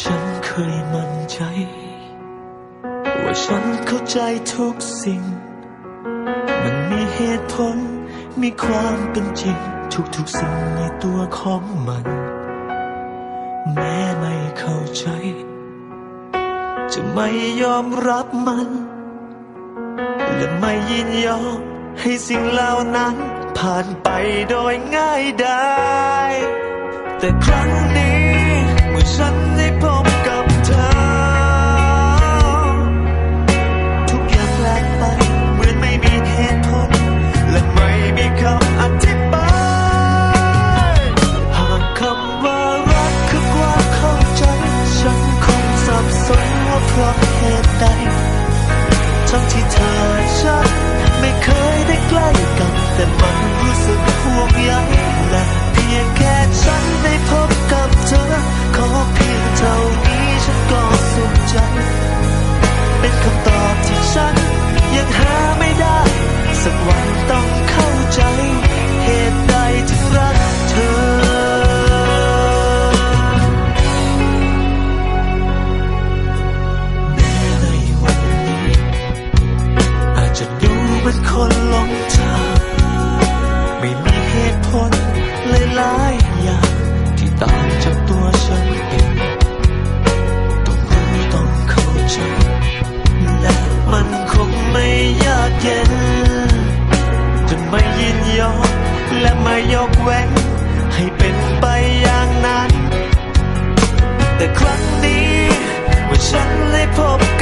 ฉันเคยมั่นใจ ว่าฉันเข้าใจทุกสิ่ง มันมีเหตุผล มีความเป็นจริง ทุกๆสิ่งในตัวของมัน แม้ไม่เข้าใจ จะไม่ยอมรับมัน และไม่ยินยอมให้สิ่งเหล่านั้น ผ่านไปโดยง่ายได้แต่ครั้งนี้ ยกเว้น ให้เป็นไปอย่างนั้น แต่ครั้งนี้เมื่อฉันได้พบกัน